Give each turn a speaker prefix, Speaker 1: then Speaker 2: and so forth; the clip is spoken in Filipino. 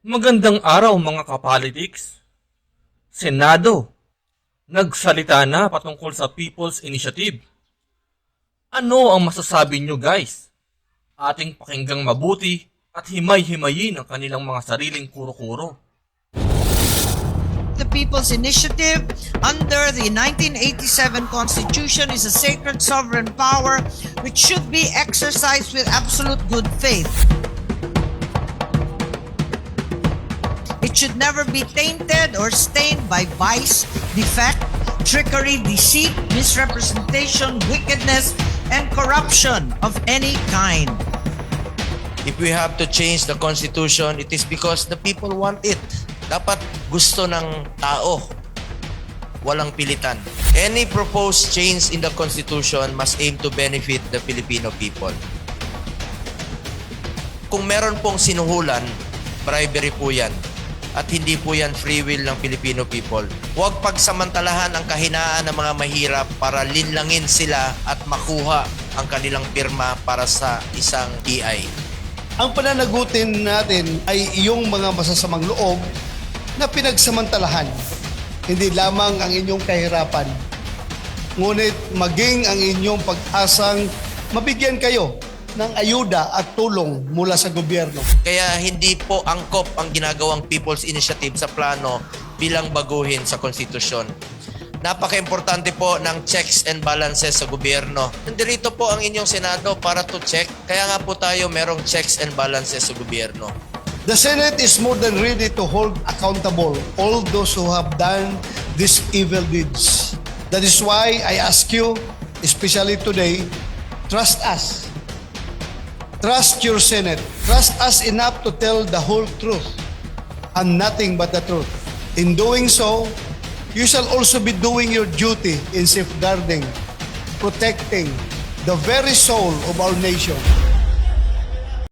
Speaker 1: Magandang araw mga kapolitics. Senado, nagsalita na patungkol sa People's Initiative. Ano ang masasabi nyo guys? Ating pakinggang mabuti at himay-himayin ang kanilang mga sariling kuro-kuro.
Speaker 2: The People's Initiative under the 1987 Constitution is a sacred sovereign power which should be exercised with absolute good faith. Should never be tainted or stained by vice, defect, trickery, deceit, misrepresentation, wickedness, and corruption of any kind.
Speaker 3: If we have to change the Constitution, it is because the people want it. Dapat gusto ng tao. Walang pilitan. Any proposed change in the Constitution must aim to benefit the Filipino people. Kung meron pong sinuhulan, bribery po yan. At hindi po yan free will ng Filipino people. Huwag pagsamantalahan ang kahinaan ng mga mahirap para linlangin sila at makuha ang kanilang pirma para sa isang EI.
Speaker 4: Ang pananagutin natin ay iyong mga masasamang loob na pinagsamantalahan. Hindi lamang ang inyong kahirapan, ngunit maging ang inyong pag-asang mabigyan kayo ng ayuda at tulong mula sa gobyerno.
Speaker 3: Kaya hindi po angkop ang ginagawang People's Initiative sa plano bilang baguhin sa konstitusyon. Napaka-importante po ng checks and balances sa gobyerno. Nandito po ang inyong Senado para to check. Kaya nga po tayo merong checks and balances sa gobyerno.
Speaker 4: The Senate is more than ready to hold accountable all those who have done these evil deeds. That is why I ask you, especially today, trust us. Trust your Senate. Trust us enough to tell the whole truth and nothing but the truth. In doing so, you shall also be doing your duty in safeguarding, protecting the very soul of our nation.